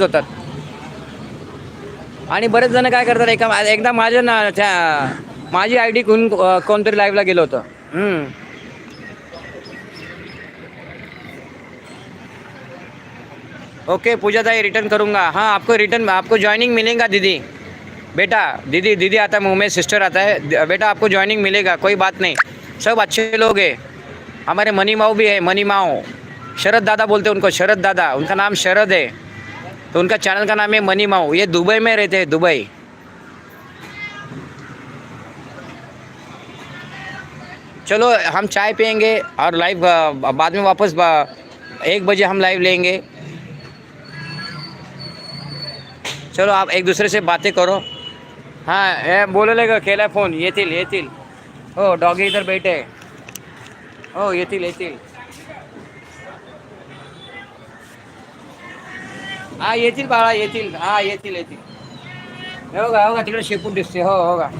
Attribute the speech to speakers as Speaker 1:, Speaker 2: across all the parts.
Speaker 1: होतात. आणि बरेच जण काय करतात एका एकदा माझ्या ना माझी आय डी कोण कोणतरी लाईव्हला गेलो होतं. हम्म. ओके पूजा ताई रिटर्न करूँगा हाँ आपको रिटर्न आपको ज्वाइनिंग मिलेगा दीदी. बेटा दीदी दीदी आता है मुँह में सिस्टर आता है. बेटा आपको ज्वाइनिंग मिलेगा कोई बात नहीं. सब अच्छे लोग हैं. हमारे मनी माओ भी है मनी माओ शरद दादा बोलते हैं उनको शरद दादा. उनका नाम शरद है. तो उनका चैनल का नाम है मनी माओ। ये दुबई में रहते हैं, दुबई। चलो, हम चाय पियेंगे और लाइव बाद में वापस एक बजे हम लाइव लेंगे। चलो, आप एक दूसरे से बातें करो। हाँ हे बोलवलं ग केला फ़ोन येतील येतील हो डॉगी इधर बैठे। ओ, ये हो येतील येतील हा येतील बाळा येतील. हा येतील येतील. हो का हो का तिकडे शेपूट दिसते हो हो का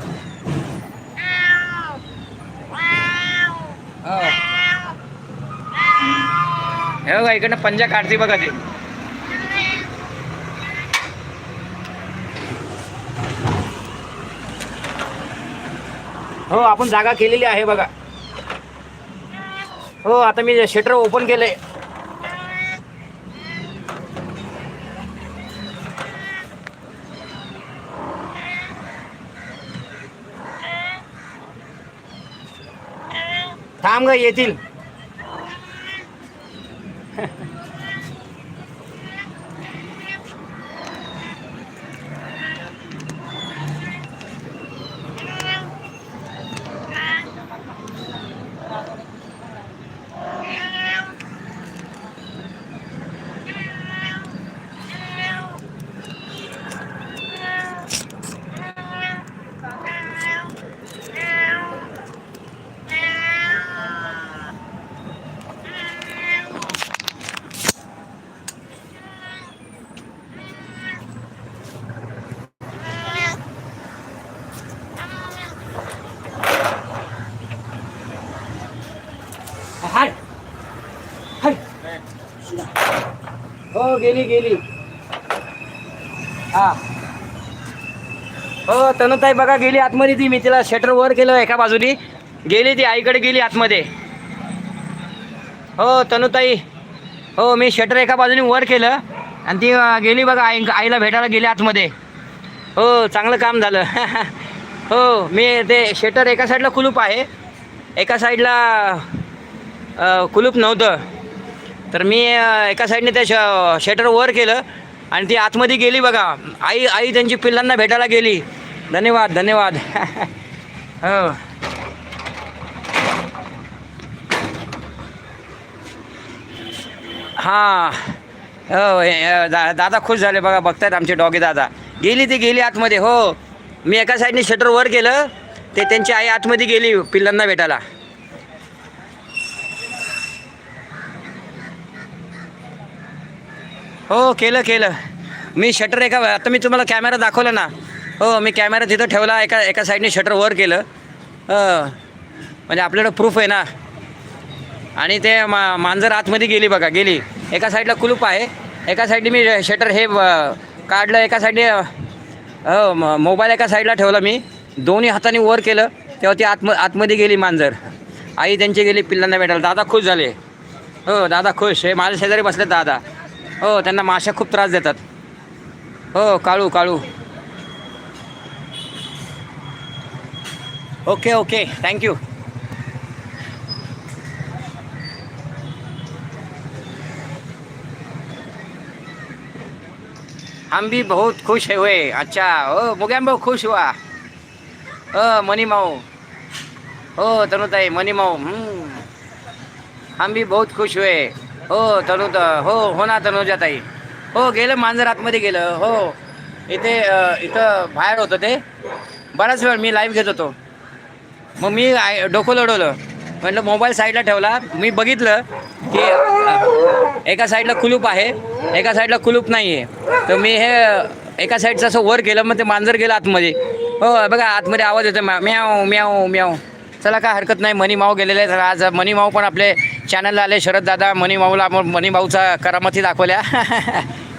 Speaker 1: हो. हे इकडनं पंजा काढते बघा ते. हो आपण जागा केलेली आहे बघा. हो आता मी शटर ओपन केलंय. थांब ग येतील. हो गेली गेली. हा. हो तनुताई बघा गेली आतमध्ये ती. मी तिला शटर वर केलं एका बाजूनी. गेली ती आईकडे गेली आतमध्ये. हो तनुताई. हो मी शटर एका बाजूने वर केलं. आणि ती गेली बघा आई आईला भेटायला गेली आतमध्ये. हो चांगलं काम झालं. हो मी ते शटर एका साईडला कुलूप आहे. एका साईडला कुलूप नव्हतं. तर मी एका साईडने त्या श शटर वर केलं आणि ती आतमध्ये गेली बघा. आई आई त्यांची पिल्लांना भेटायला गेली. धन्यवाद धन्यवाद. हो. हां. हो दा दादा खुश झाले बघा बघतायत आमचे डॉगी दादा. गेली ती गेली आतमध्ये हो. मी एका साईडने शटर वर केलं ते त्यांची आई आतमध्ये गेली पिल्लांना भेटायला. हो केलं केलं. मी शटर एका आता मी तुम्हाला कॅमेरा दाखवला ना. हो मी कॅमेरा तिथं ठेवला एका एका साईडने शटर वर केलं. हो, म्हणजे आपल्याकडं प्रूफ आहे ना. आणि ते मा मांजर आतमध्ये गेली बघा गेली. एका साईडला कुलूप आहे. एका साईडने मी शटर हे काढलं एका साईडने हो म- मोबाईल एका साईडला ठेवला मी. दोन्ही हाताने वर केलं तेव्हा ती आतम आतमध्ये गेली मांजर. आई त्यांची गेली पिल्लांना भेटायला. दादा खुश झाले. हो दादा खुश. हे माझ्या शेजारी बसले दादा. हो त्यांना माशा खूप त्रास देतात. हो काळू काळू. Okay okay. थँक्यू हम भी बहुत खुश है हुए। अच्छा ओ मुगैम भाऊ खुश हुआ। ओ मनी माऊ। हो तनुताई मनी माऊ। हम्म. हम भी बहुत खुश हुए। हो तनु हो हो ना तनुजाताई. हो गेलं मांजर आतमध्ये गेलं. हो. इथे इथं बाहेर होतं ते. बराच वेळ मी लाईव्ह घेत होतो. मग मी आय डोकं लढवलं म्हटलं मोबाईल साईडला ठेवला. मी बघितलं की एका साईडला कुलूप आहे. एका साईडला कुलूप नाही आहे तर मी हे एका साईडचं असं वर केलं. मग ते मांजर गेलं आतमध्ये. हो बघा आतमध्ये आवाज येतो म्या- म्याव म्याव म्याव चला काय हरकत नाही. मनी माऊ गेलेले तर आज मनी माऊ पण आपले चॅनलला आले. शरद दादा मनी माऊला मनी माऊचा करामती दाखवल्या.